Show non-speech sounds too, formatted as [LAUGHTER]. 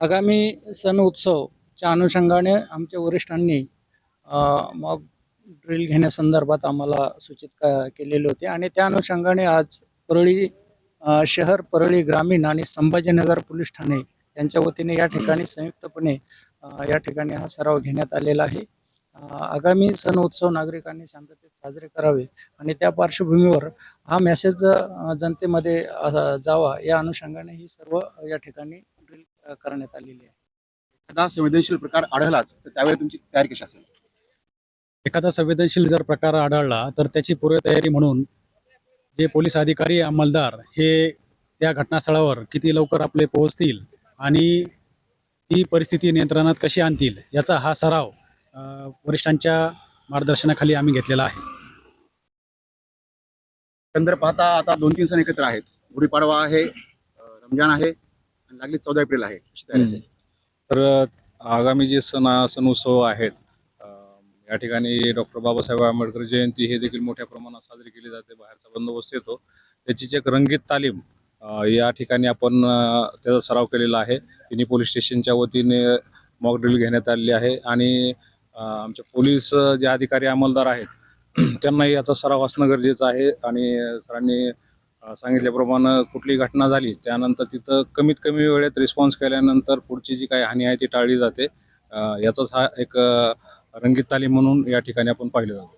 आगामी सण उत्सवच्या अनुषंगाने आमच्या वरिष्ठांनी मॉक ड्रिल घेण्यासंदर्भात आम्हाला सूचित क- केलेले होते. आणि त्या अनुषंगाने आज परळी शहर परळी ग्रामीण आणि संभाजीनगर पोलीस ठाणे यांच्या वतीने या ठिकाणी संयुक्तपणे या ठिकाणी हा सराव घेण्यात आलेला आहे. आगामी सण उत्सव नागरिकांनी शांततेत साजरे करावे आणि त्या पार्श्वभूमीवर हा मेसेज जनतेमध्ये जावा या अनुषंगाने ही सर्व या ठिकाणी करण्यात आलेली आहे. एखादा संवेदनशील प्रकार आढळलाच तर त्यावेळी तुमची तयारी कशी असेल? एखादा संवेदनशील जर प्रकार आढळला तर त्याची पूर्वतयारी म्हणून जे पोलीस अधिकारी अंमलदार हे त्या घटनास्थळावर किती लवकर आपले पोहोचतील आणि ती परिस्थिती नियंत्रणात कशी आणतील याचा हा सराव वरिष्ठांच्या मार्गदर्शनाखाली आम्ही घेतलेला आहे. एकंदर पाहता आता दोन तीन सण एकत्र आहेत. गुढीपाडवा आहे रमजान आहे आणि लागली चौदा एप्रिल आहे तयारी तर आगामी जे सण सण उत्सव आहेत अ, या ठिकाणी डॉक्टर बाबासाहेब आंबेडकर जयंती हे देखील मोठ्या प्रमाणात साजरी केली जाते बाहेरचा बंदोबस्त येतो. त्याचीच एक रंगीत तालीम अ, या ठिकाणी आपण अ, त्याचा सराव केलेला आहे. तिन्ही पोलीस स्टेशनच्या वतीने मॉक ड्रिल घेण्यात आलेली आहे आणि अ, आमचे पोलीस अ, जे अधिकारी अंमलदार आहेत [CLEARS THROAT] त्यांनाही याचा सराव असणं गरजेचं आहे आणि सरांनी सांगितल्याप्रमाणे कुठली घटना झाली त्यानंतर तिथं कमीत कमी वेळेत रिस्पॉन्स केल्यानंतर पुढची जी काही हानी आहे ती टाळली जाते. याचाच हा एक रंगीत तालीम म्हणून या ठिकाणी आपण पाहिलं जातो.